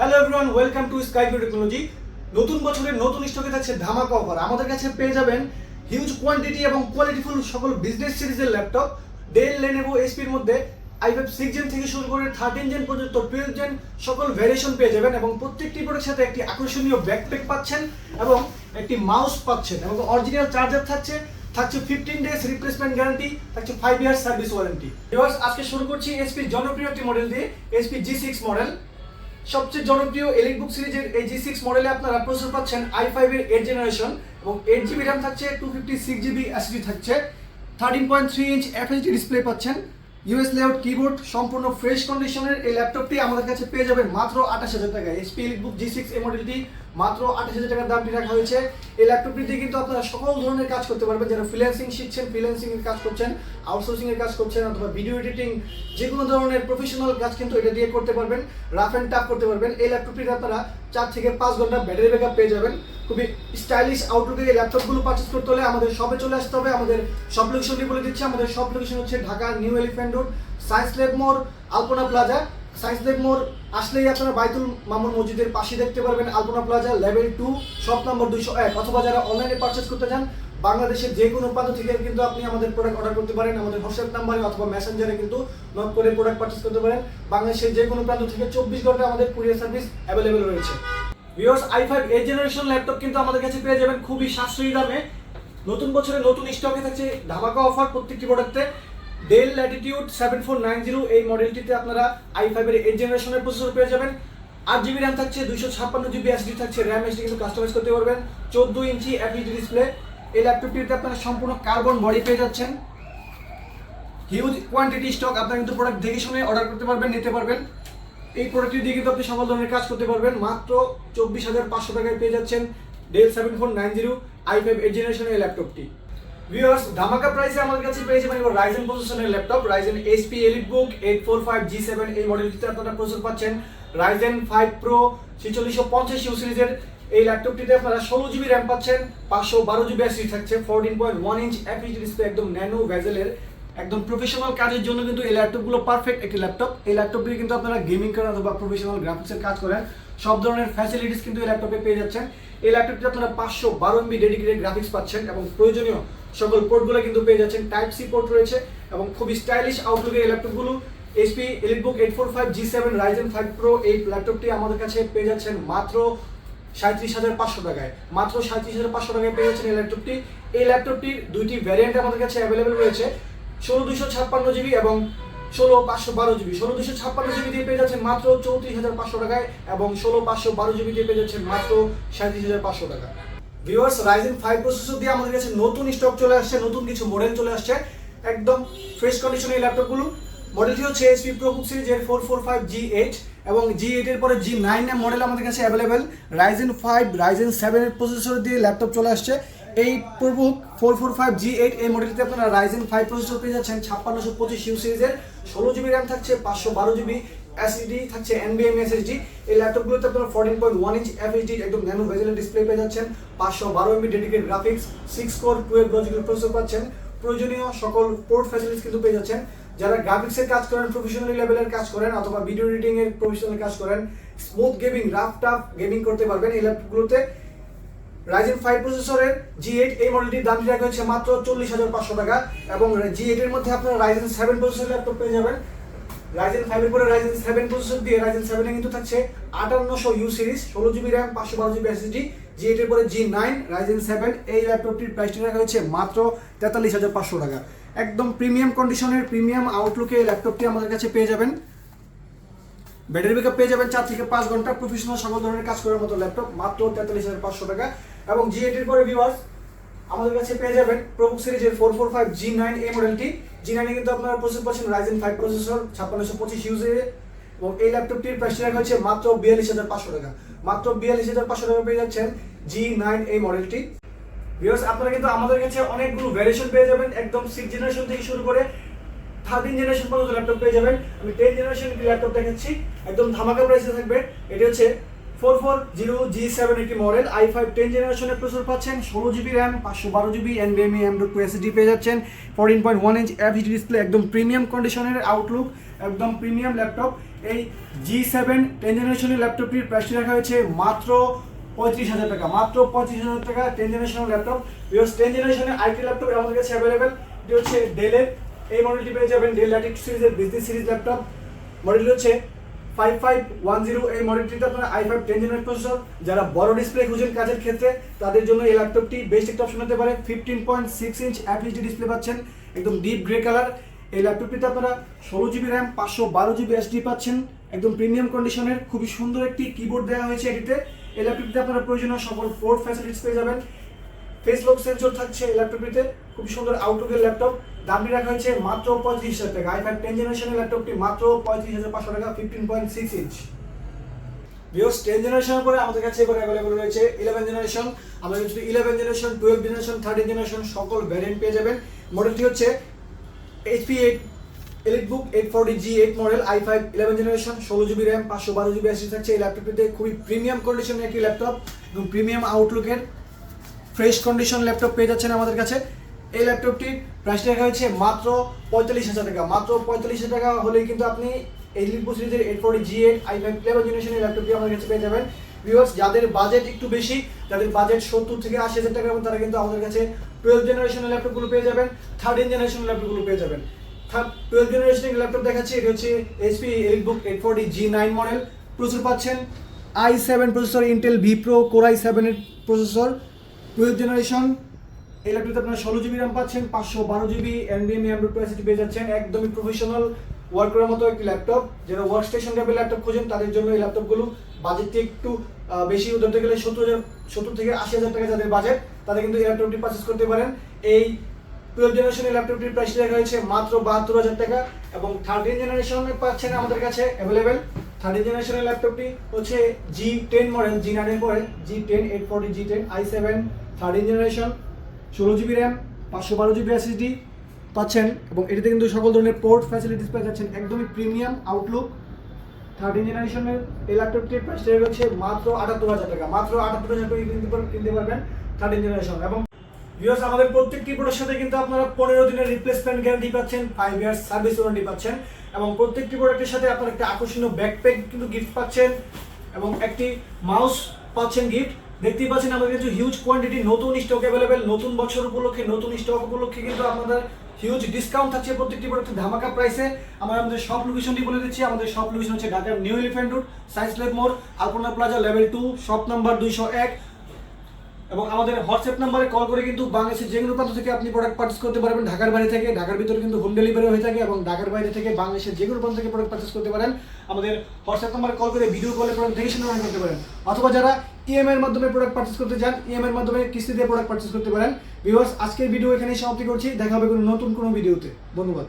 Hello everyone welcome to স্কাইপিউ technology নতুন বছরের নতুন স্টকে থাকছে ধামাকা অফার আমাদের কাছে পেয়ে যাবেন হিউজ কোয়ান্টিটি এবং কোয়ালিটিফুল সকল বিজনেস সিরিজের ল্যাপটপ ডেল লেনেভো এসপির মধ্যে আই ফাইভ সিক্স জেন থেকে শুরু করে থার্টিন জেন পর্যন্ত টুয়েলভ জেন সকল ভ্যারিয়েশন পেয়ে যাবেন এবং প্রত্যেকটি প্রোডাক্টের সাথে একটি আকর্ষণীয় ব্যাকপ্যাক পাচ্ছেন এবং একটি মাউস পাচ্ছেন এবং অরিজিনাল চার্জার থাকছে থাকছে ফিফটিন ডেজ রিপ্লেসমেন্ট গ্যারান্টি থাকছে ফাইভ ইয়ার সার্ভিস ওয়ারেন্টি এবার আজকে শুরু করছি এসপির জনপ্রিয় একটি মডেল দিয়ে এসপি জি সিক্স মডেল সবচেয়ে জনপ্রিয় এলিট বুক সিরিজের এই জি সিক্স মডেলে আপনারা প্রসেসর পাচ্ছেন আই ফাইভের এইট জেনারেশন এবং এইট জিবি র্যাম থাকছে two fifty six GB SD থাকছে thirteen point three inch FSD display পাচ্ছেন। ইউএস লেআউট কিবোর্ড সম্পূর্ণ ফ্রেশ কন্ডিশনের এই ল্যাপটপটি আমাদের কাছে পেয়ে যাবেন মাত্র আঠাশ হাজার HP Elite Book G six এই মডেলটি মাত্র আঠাশ হাজার টাকার দামটি রাখা হয়েছে। এই ল্যাপটপটি দিয়ে কিন্তু আপনারা সকল ধরনের কাজ করতে পারবেন, যারা ফ্রিল্যান্সিং শিখছেন ফ্রিল্যান্সিং এর কাজ করছেন আউটসোর্সিং এর কাজ করছেন, অথবা ভিডিও এডিটিং যে কোনো ধরনের প্রফেশনাল কাজ কিন্তু এটা দিয়ে করতে পারবেন রাফ অ্যান্ড টাফ করতে পারবেন। এই ল্যাপটপটিতে আপনারা চার থেকে পাঁচ ঘণ্টা ব্যাটারি ব্যাকআপ পেয়ে যাবেন। খুবই স্টাইলিশ আউটলুকের এই ল্যাপটপগুলো পারচেস করতে হলে আমাদের শপে চলে আসতে হবে। আমাদের সব লোকেশনটি বলে দিচ্ছি। আমাদের সব লোকেশন হচ্ছে Dhaka new elephant road science lab মোর আলপনা প্লাজা সায়েন্স ল্যাব মোর আসলেই আপনারা বাইতুল মামুন মসজিদের পাশে দেখতে পারবেন Alpana plaza level two shop number দুইশো এক। অথবা যারা অনলাইনে পারচেস করতে চান বাংলাদেশের যে কোনো প্রান্ত থেকে কিন্তু আপনি আমাদের প্রোডাক্ট অর্ডার করতে পারেন, আমাদের হোয়াটসঅ্যাপ নাম্বারে অথবা মেসেঞ্জারে কিন্তু নক করে প্রোডাক্ট পারচেস করতে পারেন। বাংলাদেশের যে কোনো প্রান্ত থেকে চব্বিশ ঘণ্টা আমাদের কুরিয়ার সার্ভিস অ্যাভেলেবেল রয়েছে। Viewers i five eight generation laptop কিন্তু আমাদের কাছে পেয়ে যাবেন খুবই সাশ্রয়ী দামে। নতুন বছরে নতুন স্টকে থাকছে ধামাকা অফার প্রত্যেকটি প্রোডাক্টে Dell Latitude seven four nine zero এই মডেলটিতে আপনারা আই ফাইভের এইট জেনারেশনের প্রসেসর পেয়ে যাবেন। আট জিবি র্যাম থাকছে, দুইশো ছাপ্পান্ন জিবি এসডি থাকছে র্যাম এসডি কিন্তু কাস্টমাইজ করতে পারবেন। চোদ্দ ইঞ্চি এফএইচডি ডিসপ্লে এই ল্যাপটপটিতে আপনারা সম্পূর্ণ কার্বন বডি পেয়ে যাচ্ছেন। হিউজ কোয়ান্টিটি স্টক আপনারা কিন্তু প্রোডাক্ট দেখে শুনে অর্ডার করতে পারবেন, নিতে পারবেন। এই প্রোডাক্টটি দিয়ে কিন্তু আপনি সকল ধরনের কাজ করতে পারবেন। মাত্র চব্বিশ হাজার পাঁচশো টাকায় পেয়ে যাচ্ছেন Dell seven four nine zero i five eight জেনারেশনের ল্যাপটপটি ভিউয়ার্স ধামাকা প্রাইসে আমাদের কাছে পেয়ে যাবেন এবার রাইজেন প্রসেসরের laptop Ryzen HP Elite Book eight four five G seven এই মডেলটিতে আপনারা প্রসেসর পাচ্ছেন। রাইজেন ফাইভ প্রো ছেচল্লিশশো পঞ্চাশ ইউ সিরিজের এই ল্যাপটপটিতে আপনারা ষোলো জিবি র্যাম পাচ্ছেন, পাঁচশো বারো জিবি এসডি থাকছে fourteen point one inch FHD display একদম ন্যানো ভেজেলের একদম প্রফেশনাল কাজের জন্য কিন্তু এই ল্যাপটপগুলো পারফেক্ট একটি ল্যাপটপ এই ল্যাপটপটি কিন্তু আপনারা গেমিং করেন অথবা প্রফেশনাল গ্রাফিক্সের কাজ করেন, সব ধরনের ফ্যাসিলিটিস কিন্তু এই ল্যাপটপে পেয়ে যাচ্ছেন। এই ল্যাপটপটি আপনারা পাঁচশো বারো এমবি ডেডিকেটেড গ্রাফিক্স পাচ্ছেন এবং প্রয়োজনীয় সকল পোর্টগুলো কিন্তু পেয়ে যাচ্ছেন। টাইপ সি পোর্ট রয়েছে এবং খুবই স্টাইলিশ আউটলুকের এই ল্যাপটপগুলো HP EliteBook eight four five G seven Ryzen five pro এই ল্যাপটপটি আমাদের কাছে পেয়ে যাচ্ছেন মাত্র সাঁত্রিশ হাজার পাঁচশো টাকায়। মাত্র সাঁত্রিশ হাজার পাঁচশো টাকায় পেয়ে যাচ্ছেন এই ল্যাপটপটি। এই ল্যাপটপটির দুইটি ভ্যারিয়েন্ট আমাদের কাছে অ্যাভেলেবেল রয়েছে। ষোলো দুশো ছাপ্পান্ন জিবি এবং ষোলো পাঁচশো বারো জিবি। ষোলো দুশো ছাপ্পান্ন জিবি দিয়ে পেয়ে যাচ্ছেন মাত্র চৌত্রিশ হাজার পাঁচশো টাকায় এবং ষোলো পাঁচশো বারো জিবি দিয়ে পেয়ে যাচ্ছেন মাত্র সাঁত্রিশ হাজার পাঁচশো টাকা। ভিউয়ার্স রাইজেন ফাইভ প্রসেসর দিয়ে আমাদের কাছে নতুন স্টক চলে আসছে, নতুন কিছু মডেল চলে আসছে। একদম ফ্রেশ কন্ডিশনে এই ল্যাপটপগুলো। মডেলটি হচ্ছে এসপি প্রো বুক সিরিজ এর four four five G eight এবং জি এইটের পরে জি নাইনের মডেল আমাদের কাছে অ্যাভেলেবেল রাইজেন ফাইভ রাইজেন সেভেনের প্রসেসর দিয়ে ল্যাপটপ চলে আসছে। এই ProBook four four five G eight এই মডেলটিতে আপনারা রাইজেন ফাইভ প্রসেসর পেয়ে যাচ্ছেন ছাপ্পান্নশো পঁচিশ ইউ সিরিজের ষোলো জিবি র্যাম থাকছে, পাঁচশো বারো জিবি এসএসডি থাকছে এনবিএম এসএসডি এই ল্যাপটপগুলোতে আপনারা fourteen point one inch FSD একদম ন্যানো ভেজেলের ডিসপ্লে পেয়ে যাচ্ছেন। পাঁচশো বারো MB dedicate graphics six core twelve logical processor পাচ্ছেন। প্রয়োজনীয় সকল পোর্ট ফ্যাসিলিটিস কিন্তু পেয়ে যাচ্ছেন। যারা গ্রাফিক্সের কাজ করেন প্রফেশনাল লেভেলের কাজ করেন, অথবা ভিডিও এডিটিং এর প্রফেশনাল কাজ করেন smooth gaming rough tough gaming করতে পারবেন এই ল্যাপটপগুলোতে রাইজেন ফাইভ প্রসেসরের জি এইট এই মডেলটির দাম রাখা হচ্ছে মাত্র চল্লিশ হাজার পাঁচশো টাকা এবং জি এইট এর মধ্যে আপনারা রাইজেন সেভেন প্রসেসর ল্যাপটপ পেয়ে যাবেন। রাইজেন ফাইভের পরে রাইজেন সেভেন প্রসেসর দিয়ে রাইজেন সেভেনে কিন্তু থাকছে আটান্নশো ইউ সিরিজ ষোলো জিবি র্যাম পাঁচশো বারো জিবি এসএসডি জি এইটের পরে জি নাইন রাইজেন সেভেন এই ল্যাপটপটির প্রাইসটি রাখা হচ্ছে মাত্র তেতাল্লিশ হাজার পাঁচশো টাকা। একদম প্রিমিয়াম কন্ডিশনের প্রিমিয়াম আউটলুকে এই ল্যাপটপটি আমাদের কাছে পেয়ে যাবেন। ব্যাটারি ব্যাকআপ পেয়ে যাবেন চার থেকে পাঁচ ঘণ্টা। প্রফেশনাল সকল ধরনের কাজ করার মতো ল্যাপটপ মাত্র তেতাল্লিশ হাজার পাঁচশো টাকা। এবং জি এইটের পরে ভিউয়ার্স আমাদের কাছে পেয়ে যাবেন প্রবুক সিরিজের four four five G nine এই মডেলটি জি নাইনে কিন্তু আপনারা প্রসেস পাচ্ছেন রাইজেন ফাইভ প্রসেসর ছাপ্পান্নশো পঁচিশ ইউজে এবং এই ল্যাপটপটির প্রাইস রাখা হচ্ছে মাত্র বিয়াল্লিশ হাজার পাঁচশো টাকা। মাত্র বিয়াল্লিশ হাজার পাঁচশো টাকা পেয়ে যাচ্ছেন জি নাইন এই মডেলটি ভিউয়ার্স আপনারা কিন্তু আমাদের কাছে অনেকগুলো ভ্যারিয়েশন পেয়ে যাবেন, একদম সিক্স জেনারেশন থেকে শুরু করে থার্টিন জেনারেশন পর্যন্ত ল্যাপটপ পেয়ে যাবেন। আমি টেন জেনারেশন ল্যাপটপ দেখাচ্ছি, একদম ধামাকা প্রাইসে থাকবে। এটি হচ্ছে four four zero G seven একটি মডেল আই ফাইভ টেন জেনারেশনের প্রসেসর পাচ্ছেন, ষোলো জিবি র্যাম পাঁচশো বারো জিবি এনবিএমই এম টু এসডি পেয়ে যাচ্ছেন fourteen point one inch F display একদম প্রিমিয়াম কন্ডিশনের আউটলুক একদম প্রিমিয়াম ল্যাপটপ এই জি সেভেন টেন জেনারেশনের ল্যাপটপটির প্রাইসটি রাখা হয়েছে মাত্র পঁয়ত্রিশ হাজার টাকা। মাত্র পঁয়ত্রিশ হাজার টাকা টেন জেনারেশনের ল্যাপটপ বিকজ টেন জেনারেশনের আইটি ল্যাপটপ আমাদের কাছে অ্যাভেলেবেল এটি হচ্ছে ডেলের এই মডেলটি পেয়ে যাবেন ডেল ল্যাটিক সিরিজের বিজনেস সিরিজ ল্যাপটপ মডেলটি হচ্ছে ফাইভ ফাইভ ওয়ান জিরো এই মডেলটিতে আপনার i five ten generate processor যারা বড় ডিসপ্লে খুঁজেন কাজের ক্ষেত্রে, তাদের জন্য এই ল্যাপটপটি বেস্ট একটা অপশন হতে পারে। ফিফটিন পয়েন্ট সিক্স ইঞ্চ অ্যাপলিটি ডিসপ্লে পাচ্ছেন, একদম ডিপ গ্রে কালার এই ল্যাপটপটিতে আপনারা ষোলো জিবি র্যাম পাঁচশো বারো জিবি এসডি পাচ্ছেন। একদম প্রিমিয়াম কন্ডিশনের খুবই সুন্দর একটি কিবোর্ড দেওয়া হয়েছে এটিতে। এই ল্যাপটপটিতে আপনারা প্রয়োজনীয় সকল পোর্ট ফ্যাসিলিটিস পেয়ে যাবেন। ফেস লক সেন্সর থাকছে এই ল্যাপটপটিতে খুব সুন্দর আউটলুকের ল্যাপটপ দামটি রাখা হয়েছে মাত্র পঁয়ত্রিশ হাজার টাকা। আইফাইভ টেন জেনারেশনের ল্যাপটপটি মাত্র পঁয়ত্রিশ হাজার পাঁচশো টাকা fifteen point six inch viewers ten জেনারেশনের পরে আমাদের কাছে এবার অ্যাভেলেবল রয়েছে ইলেভেন জেনারেশন আমাদের কাছে eleven generation twelve generation thirteen generation সকল ভ্যারিয়েন্ট পেয়ে যাবেন। মডেলটি হচ্ছে HP eight Elite Book eight forty G eight model i five eleven generation ষোলো জিবি র্যাম পাঁচশো বারো জিবি এসডি থাকছে। এই ল্যাপটপটিতে খুবই প্রিমিয়াম কন্ডিশনের একটি ল্যাপটপ এবং প্রিমিয়াম আউটলুকের ফ্রেশ কন্ডিশন ল্যাপটপ পেয়ে যাচ্ছেন আমাদের কাছে। এই ল্যাপটপটির প্রাইস রাখা হয়েছে মাত্র পঁয়তাল্লিশ হাজার টাকা। মাত্র পঁয়তাল্লিশ হাজার টাকা হলেই কিন্তু আপনি এই লিপো সিরিজের eight forty G eight i five eleven জেনারেশনের ল্যাপটপটি আমাদের কাছে পেয়ে যাবেন। ভিউয়ার্স যাদের বাজেট একটু বেশি, যাদের বাজেট সত্তর থেকে আশি হাজার টাকার মধ্যে তারা কিন্তু আমাদের কাছে টুয়েলভ জেনারেশনের ল্যাপটপগুলো পেয়ে যাবেন থার্টিন জেনারেশনের ল্যাপটপগুলো পেয়ে যাবেন। টুয়েলভ জেনারেশনের ল্যাপটপ দেখাচ্ছি, এটি হচ্ছে HP EliteBook eight forty G nine model প্রচুর পাচ্ছেন। I seven processor Intel V pro core i processor twelve generation এই ল্যাপটপে আপনারা ষোলো জিবি র্যাম পাচ্ছেন, পাঁচশো বারো জিবি এনবিএম অ্যান্ড্রয়েড ক্যাপাসিটি পেয়ে যাচ্ছেন, একদমই প্রফেশনাল ওয়ার্ক করার মতো একটি ল্যাপটপ যারা ওয়ার্ক স্টেশন টাইপের ল্যাপটপ খোঁজেন, তাদের জন্য এই ল্যাপটপগুলো বাজেটটি একটু বেশি ধরতে গেলে সত্তর হাজার, সত্তর থেকে আশি হাজার টাকা যাদের বাজেট তারা কিন্তু এই ল্যাপটপটি পারচেস করতে পারেন। এই টুয়েলভ জেনারেশনের ল্যাপটপটির প্রাইস রাখা হয়েছে মাত্র বাহাত্তর হাজার টাকা এবং থার্টিন জেনারেশনে পাচ্ছেন আমাদের কাছে অ্যাভেলেবেল থার্টিন জেনারেশনের ল্যাপটপটি হচ্ছে জি টেন মডেল জি নাইনের পরে G ten eight forty G ten i seven thirteen generation ষোলো জিবি র্যাম পাঁচশো বারো জিবি এসএসডি পাচ্ছেন এবং এটিতে কিন্তু সকল ধরনের পোর্ট ফ্যাসিলিটিস পেয়ে যাচ্ছেন। একদমই প্রিমিয়াম আউটলুক থার্টিন জেনারেশনের এই ল্যাপটপটির প্রাইস হচ্ছে মাত্র আটাত্তর হাজার টাকা। মাত্র আটাত্তর হাজার টাকা কিনতে কিনতে পারবেন থার্টিন জেনারেশন এবং ভিউয়ার্স আমাদের প্রত্যেকটি প্রোডাক্টের সাথে কিন্তু আপনারা পনেরো দিনের রিপ্লেসমেন্ট গ্যারান্টি পাচ্ছেন ফাইভ ইয়ার্স সার্ভিস ওয়ারেন্টি পাচ্ছেন এবং প্রত্যেকটি প্রোডাক্টের সাথে আপনারা একটা আকর্ষণীয় ব্যাকপ্যাক কিন্তু গিফট পাচ্ছেন এবং একটি মাউস পাচ্ছেন গিফট দেখতেই পাচ্ছেন আমাদের কাছে হিউজ কোয়ান্টিটি নতুন স্টক অ্যাভেলেবেল নতুন বছর উপলক্ষে, নতুন স্টক উপলক্ষে কিন্তু আপনাদের হিউজ ডিসকাউন্ট থাকছে প্রত্যেকটি প্রোডাক্টের ধামাকা প্রাইসে আমরা আমাদের সব লোকেশনটি বলে দিচ্ছি, আমাদের সব লোকেশন হচ্ছে ঢাকার new elephant road science lab মোড় Alpana plaza level two shop number দুইশো এক। এবং আমাদের হোয়াটসঅ্যাপ নাম্বারে কল করে কিন্তু বাংলাদেশের যে কোনো প্রান্ত থেকে আপনি প্রোডাক্ট পারচেস করতে পারবেন। ঢাকার বাইরে থেকে, ঢাকার ভিতরে কিন্তু হোম ডেলিভারি হয়ে থাকে এবং ঢাকার বাইরে থেকে বাংলাদেশের যে কোনো প্রান্ত থেকে প্রোডাক্ট পারচেস করতে পারেন। আমাদের হোয়াটসঅ্যাপ নাম্বারে কল করে ভিডিও কলে প্রোডাক্ট দেখে শুনে করতে পারেন। অথবা যারা ইএমআই এর মাধ্যমে প্রোডাক্ট পারচেস করতে চান ইএমআই এর মাধ্যমে কিস্তি দিয়ে প্রোডাক্ট পারচেস করতে পারেন। ভিউয়ার্স আজকের ভিডিও এখানেই সমাপ্তি করছি। দেখা হবে কোনো নতুন কোনো ভিডিওতে ধন্যবাদ।